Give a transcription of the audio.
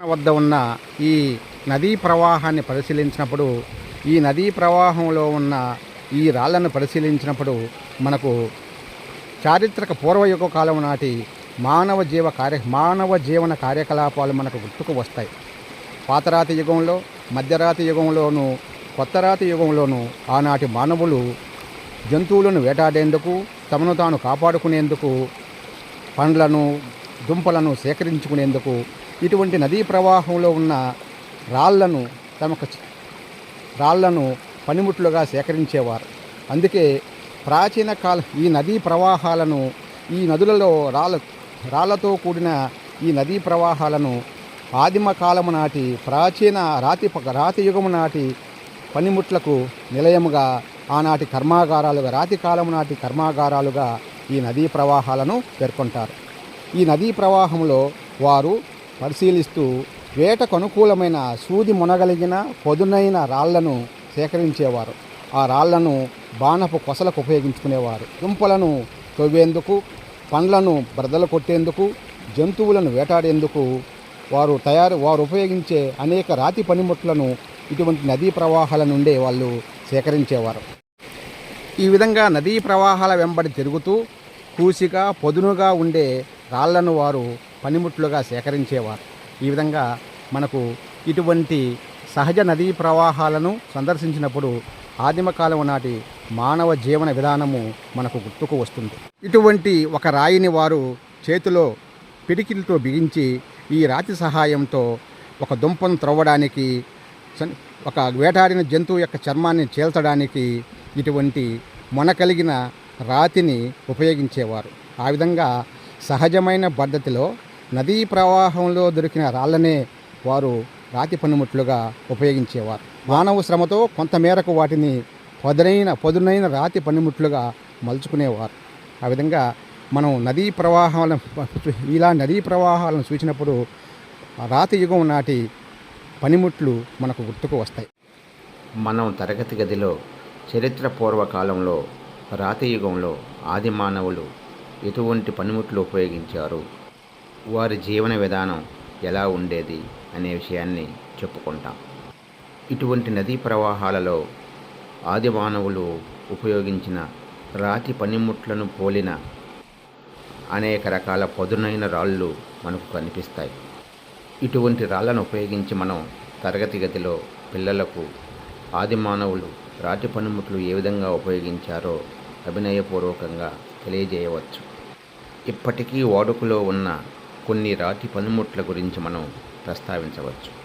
వద్ద ఉన్న ఈ నదీ ప్రవాహాన్ని పరిశీలించినప్పుడు ఈ నదీ ప్రవాహంలో ఉన్న ఈ రాళ్ళను పరిశీలించినప్పుడు మనకు చారిత్రక పూర్వయుగ కాలం నాటి మానవ జీవ కార్య మానవ జీవన కార్యకలాపాలు మనకు గుర్తుకు వస్తాయి. పాతరాతి యుగంలో మధ్యరాతి యుగంలోనూ కొత్తరాతి యుగంలోనూ ఆనాటి మానవులు జంతువులను వేటాడేందుకు తమను తాను కాపాడుకునేందుకు పండ్లను దుంపలను సేకరించుకునేందుకు ఇటువంటి నదీ ప్రవాహంలో ఉన్న రాళ్ళను తమకు రాళ్ళను పనిముట్లుగా సేకరించేవారు. అందుకే ప్రాచీన కాల ఈ నదీ ప్రవాహాలను ఈ నదులలో రాళ్ళ రాళ్ళతో కూడిన ఈ నదీ ప్రవాహాలను ఆదిమ కాలము నాటి ప్రాచీన రాతి రాతి యుగము నాటి పనిముట్లకు నిలయముగా ఆనాటి కర్మాగారాలుగా రాతి కాలము నాటి కర్మాగారాలుగా ఈ నదీ ప్రవాహాలను పేర్కొంటారు. ఈ నదీ ప్రవాహంలో వారు పరిశీలిస్తూ వేటకు అనుకూలమైన సూది మునగలిగిన పొదునైన రాళ్ళను సేకరించేవారు. ఆ రాళ్ళను బాణపు కొసలకు ఉపయోగించుకునేవారు. దుంపలను తవ్వేందుకు పండ్లను బ్రదలు కొట్టేందుకు జంతువులను వేటాడేందుకు వారు తయారు వారు ఉపయోగించే అనేక రాతి పనిముట్లను ఇటువంటి నదీ ప్రవాహాల నుండే వాళ్ళు సేకరించేవారు. ఈ విధంగా నదీ ప్రవాహాల వెంబడి తిరుగుతూ కూసిగా పొదునుగా ఉండే రాళ్ళను వారు పనిముట్లుగా సేకరించేవారు. ఈ విధంగా మనకు ఇటువంటి సహజ నదీ ప్రవాహాలను సందర్శించినప్పుడు ఆదిమకాలం నాటి మానవ జీవన విధానము మనకు గుర్తుకు వస్తుంది. ఇటువంటి ఒక రాయిని వారు చేతిలో పిడికిలతో బిగించి ఈ రాతి సహాయంతో ఒక దుంపను త్రవ్వడానికి ఒక వేటాడిన జంతువు యొక్క చర్మాన్ని చీల్చడానికి ఇటువంటి మొన కలిగిన రాతిని ఉపయోగించేవారు. ఆ విధంగా సహజమైన పద్ధతిలో నదీ ప్రవాహంలో దొరికిన రాళ్ళనే వారు రాతి పనిముట్లుగా ఉపయోగించేవారు. మానవ శ్రమతో కొంతమేరకు వాటిని పదునైన పదునైన రాతి పనిముట్లుగా మలుచుకునేవారు. ఆ విధంగా మనం నదీ ప్రవాహాలను ఇలా నదీ ప్రవాహాలను చూసినప్పుడు రాతి యుగం నాటి పనిముట్లు మనకు గుర్తుకు వస్తాయి. మనం తరగతి గదిలో చరిత్ర పూర్వకాలంలో రాతి యుగంలో ఆది మానవులు ఎటువంటి పనిముట్లు ఉపయోగించారు? వారి జీవన విధానం ఎలా ఉండేది అనే విషయాన్ని చెప్పుకుంటాం. ఇటువంటి నదీ ప్రవాహాలలో ఆదిమానవులు ఉపయోగించిన రాతి పనిముట్లను పోలిన అనేక రకాల పదునైన రాళ్ళు మనకు కనిపిస్తాయి. ఇటువంటి రాళ్ళను ఉపయోగించి మనం తరగతి గదిలో పిల్లలకు ఆదిమానవులు రాతి పనిముట్లు ఏ విధంగా ఉపయోగించారో అభినయపూర్వకంగా తెలియజేయవచ్చు. ఇప్పటికీ వాడుకలో ఉన్న కొన్ని రాతి పనిముట్ల గురించి మనం ప్రస్తావించవచ్చు.